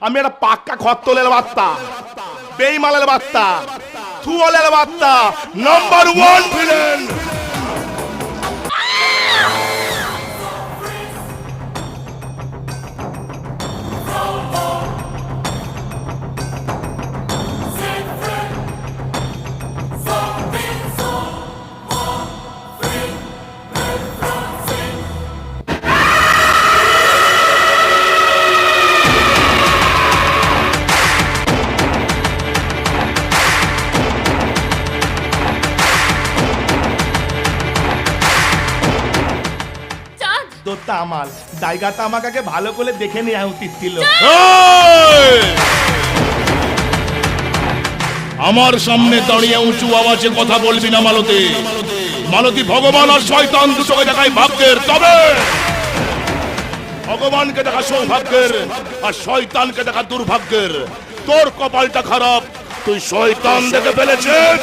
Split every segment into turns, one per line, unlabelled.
আমি একটা পাক্কা খত্তলের বার্তা। বেইমালের বার্তা। থুয়ালের বার্তা। নাম্বার ওয়ান ভিলেন আমার। আমাকে ভালো করে দেখে নেওয়া উচিত ছিল!
আমার সামনে দাঁড়িয়ে উঁচু আওয়াজে কথা বলবি না, মালতী। মালতী, ভগবান আর শয়তান দুটোকে দেখায় ভাগ্যের তবে। ভগবানকে দেখা সৌভাগ্যের আর শয়তানকে দেখা দুর্ভাগ্যের। তোর কপালটা খারাপ, তুই শয়তান দেখে ফেলেছিস।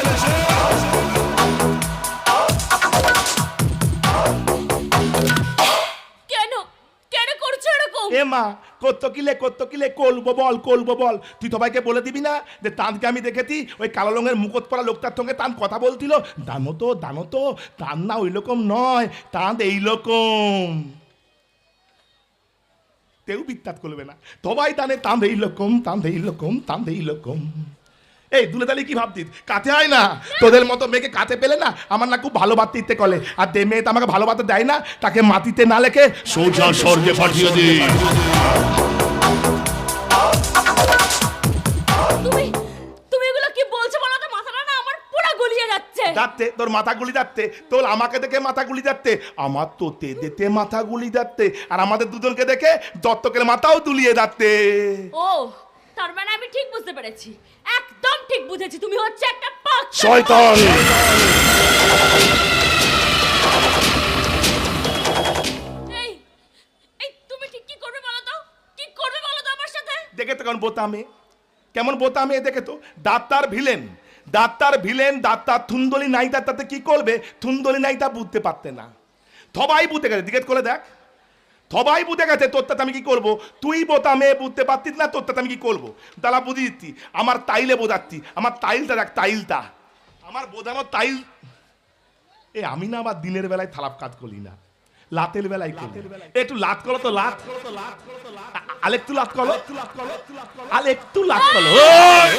মা কত কিলে কিলে কলবো বল কলবো বল। তুই সবাইকে বলে দিবি না যে তানকে আমি দেখেছি, ওই কালো রঙের মুকুট পরা লোকটার সঙ্গে তান কথা বলছিল। দানো তো দানো তো, তান না ওই রকম নয় তাঁত এই রকম। কেউ বিত্তাত করবে না। সবাই তানে তাঁদ এইরকম তাঁদ এই রকম তাঁদ এই দুলে তালি কি ভাবতিস? কাছে হয় না। তোদের মতো মেয়েকে কাছে পেলে না আমার না খুব ভালো বাড়তে ইচ্ছে করে। আর যে মেয়ে তো আমাকে ভালো বাড়তে দেয় না তাকে মাটিতে না লেখে
সোজা স্বর্গে পাঠিয়ে দি।
তুমি তুমি এগুলো কি বলছো বলো তো? মাথাটা না আমার পুরো গলিয়ে যাচ্ছে।
যাচ্ছে তোর মাথা গুলি যাচ্ছে তোর আমাকে দেখে মাথা গুলি যাচ্ছে আমার তো তে দেতে মাথা গুলি যাচ্ছে আর আমাদের দুজনকে দেখে দত্তকের মাথাও দুলিয়ে যাচ্ছে।
ও তার মানে আমি ঠিক বুঝতে পেরেছি। একদম ঠিক বুঝেছি তুমি হচ্ছে একটা
শয়তান!
এই এই তুমি ঠিক কি করবে বলো তো? কি করবে বলো তো আমার সাথে?
দেখে তো কেমন বোতামে। কেমন বোতামে দেখে তো? Doctor villain. Doctor villain doctor থুন্দলি নাইতা তাতে কি করবে? থুন্দলি নাইতা বুঝতে পারতে না। সবাই বুঝতে গেছে জিজ্ঞেস করে দেখ। সবাই বুঝে গেছে তোর তাতে আমি কি করব? তুই বোতামে বুঝতে পারতিস না তোর তাতে আমি কি করব? দাঁড়া বুঝিয়ে দিচ্ছি। আমার তাইলে বোঝাচ্ছি। আমার তাইলটা দেখ তাইলটা। আমার বোঝানোর তাইল এ আমি না আবার দিনের বেলায় খারাপ কাজ করি না। লাতের বেলায় করি একটু লাত করো তো লাত। আ- আরেকটু লাত করো। আরেকটু লাত করো ওই!